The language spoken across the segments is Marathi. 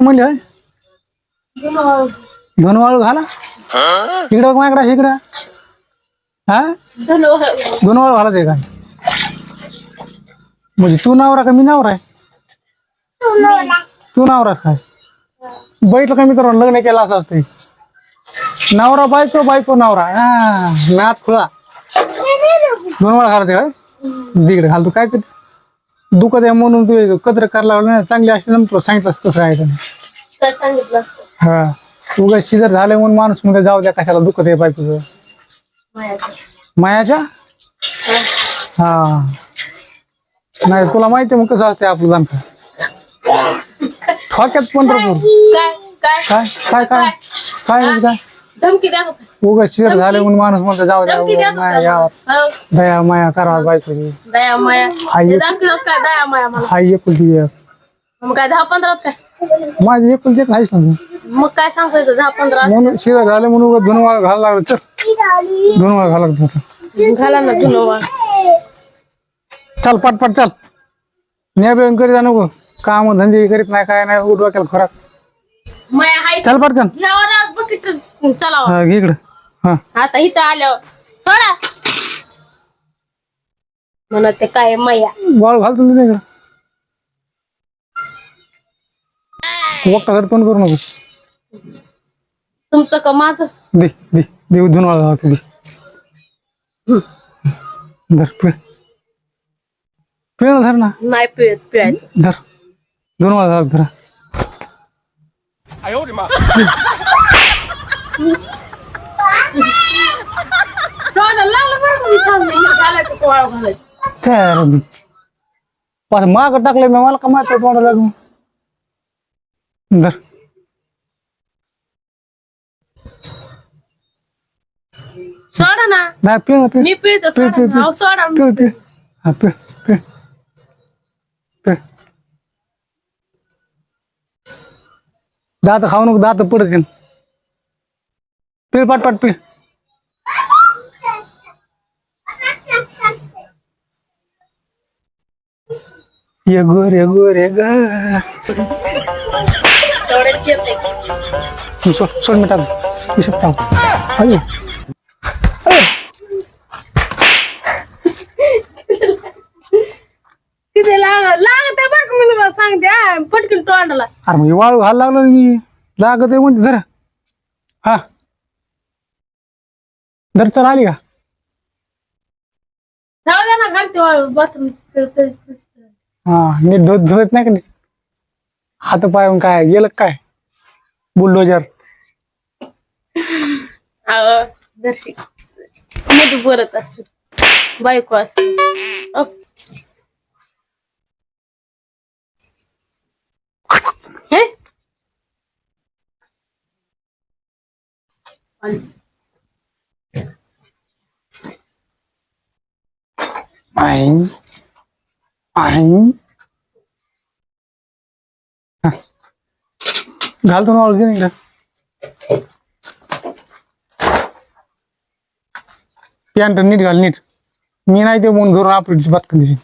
म्हणले होय. धनवाळू घाला इकडं माझ्याकडे इकडं. हा? धनवाळू घालायचं का? म्हणजे तू नवरा का मी नवरा आहे? तू नवराच काय बैठलं का मी तर लग्न केलं असं असते नवरा बायको बायको नवरा. हा नात खुळा. दोन वेळा घालते काय तिकडे घाल तू काय करते? दुखत आहे म्हणून तू कत्र करायला लागला ना चांगली अशी ना तुला सांगितलं असतं कसं आहे ते. काय सांगितलं असतं? हा. उगा शिजर झाले म्हणून माणूस म्हणजे जाऊ द्या कशाला दुखत आहे बायकोचं मायाचं. मायाच्या? हा. नाही तुला माहिती आहे मग कसं असते आपलं जाणतं ठोक्यात पंढरपूर. काय? काय? काय? काय काय? काय? काय? धमकी द्या झाले म्हणून माणूस म्हणतो जाऊ द्या धमकी द्या उगा माया गावात हो. दया माया करावा बायकोची. दया माया. धमकी काय दया माया मला. हा एकुलती एक. मग काय दहा पंधरा काय माझी एकुलती एक नाहीच ना तू. मग काय सांगायचं दहा पंधरा? म्हणून शिजर झाले म्हणून घालायला लागलं चल घाला ना जुनं चल पट पट चल. न्या बेन करीत जा नको. काम धंदे करीत नाही काय नाही खोराक. माया हाय. चल पटकन. बकेट चलावा हा. घे इकडं. हा. आता इथं आल्यावर. सोडा. म्हणत ते काय माया? वाळ घालतो ना इकडं वक्ता कर तोंड करू नको? तुमचं का माझं? दे दे. दे दोन वाळ घालतो दे. धर पिळ. पिळ ना धर ना. नाही पिळत पिळायचं. धर. दोन वाळ घाल धरा लागलं बरं का मी सांगते घालायचं मी पाच माग टाकलंय मी मला का माहिती तोंडाला लागून? धर. सोडा ना. नाही पिळ ना पिळ. मी पिळतो पिळ, पिळ, सोडा ना. अहो, सोडा पिळ पिळ. हा पिळ पिळ. पिळ. दात खाऊ नको दात पडत पिळ पाट पाट पिळ. ये गोर ये ग तेवढेच येते सोड सोड मी टाक पिशत टाक. अरे. तिथे लाग लागत आहे बरं का मी तुम्हाला सांगते हा, पटकन तोंडाला. अरे मग वाळू घाल लागलो मी. लागत आहे म्हणते धर. हा. धर चल आली का? जाऊ द्या ना घालते बाथरूम हा नीट धुत धुत नाही का नीट? हात पाय काय गेलं काय? बुलडोजर. दर्शी. मध्ये बोलत बायको असत हे? आई आई घालतो ना इकडं. पॅन्ट नीट घाल नीट. मी नाही ते म्हणून धरून आपली बात करायची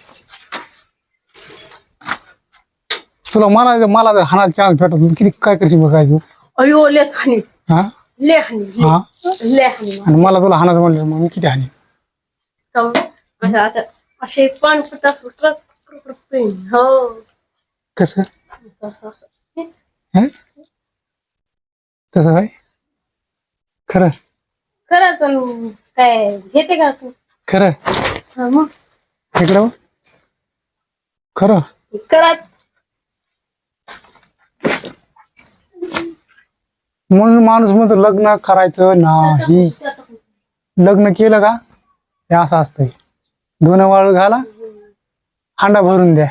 तुला मला मला जर हाणाला चान्स भेटत नाही, किती काय करशील बघायचं अयो ले हानी. हा? ले हानी हा? ले हानी. आणि मला तुला हाणाचं म्हणलं मग मी किती हानी? असं असं हो. कसं? असं. हं? कसं काय? खरं. खरंच अन काय घेते का तू? खरं. हा, मग. इकडं. खरं. करा. म्हणून माणूस म्हणतो लग्न करायचं नाही. लग्न केलं का? हे असं असतंय. दोन वाळू घाला. हांडा भरून द्या.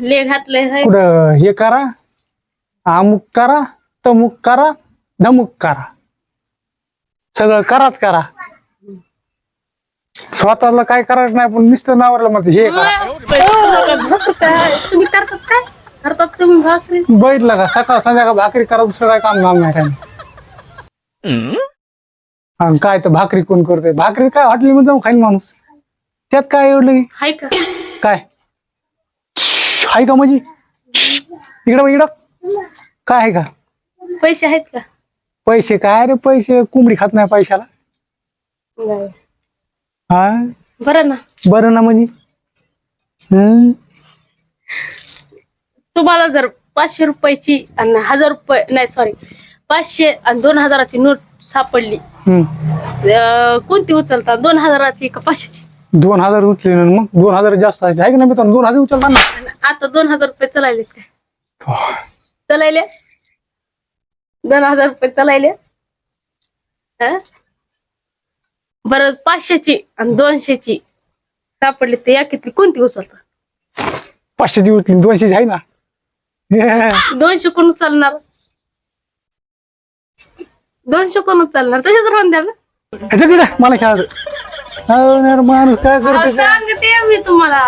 ले घातले कुठं? हे करा. अमुक करा. तमुक करा. धमुक करा. सगळं कराच करा. स्वतःला काय करायचं नाही पण नुसतं नावाला म्हणते हे करा. तुम्ही करतात काय? करतात तुम्ही भाकरी? बैठलं का? सकाळ संध्याकाळ भाकरी करा दुसरं काय काम काम नाही. काय. आणि काय तर भाकरी कोण करतोय? भाकरी काय हॉटेलमध्ये जाऊन खाईन माणूस. त्यात काय एवढं हाय का? काय? हाय का म्हणजे इकडं बघ, इकडं. काय आहे का? पैसे आहेत का? पैसे काय रे? पैसे कोंबडी खात नाही पैशाला. नाही. हा? बरं ना. बरं ना म्हणजे? तुम्हाला जर पाचशे रुपयाची आणि हजार रुपये नाही सॉरी पाचशे आणि दोन हजाराची नोट सापडली. अं, कोणती उचलता? दोन हजाराची का पाचशेची? दोन हजार उचले ना मग? दोन हजार जास्त आहे की नाही मित्रांनो? दोन हजार उचलता ना आणि आता दोन हजार रुपये चलायले काय? चलायले? दोन हजार रुपये चलायले? बरं पाचशेची आणि दोनशेची सापडली तर या किती कोणती उचलता पाचशेची उचली दोनशेची आहे ना? दोनशे कोण उचलणार? दोनशे कोण उचलणार? तसेच राहून द्या ना. मला खेळायचं. माणूस काय सांगते मी तुम्हाला.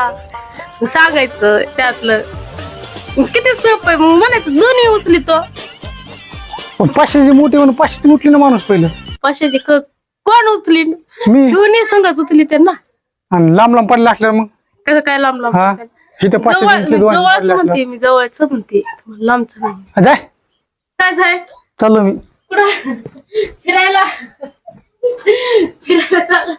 सांगायचं त्यातलं. किती सोपं आहे. म्हणायचं दोन्ही उचली तो. पण पाचशेची मोठी म्हणून पाचशेची उठली ना माणूस पहिलं. पाचशेची क- कोण उचली? मी. दोन्ही संघच उचली त्यांना. आणि लांब लांब पडले असल्यावर मग? कसं काय लांब लांब हा? इथं जवळ दोन जवळच पडले म्हणते मी जवळच म्हणते. तुम्हाला लांबच नाही. जाय. काय झाय चाललो मी. कुठं? फिरायला. फिरायला चाल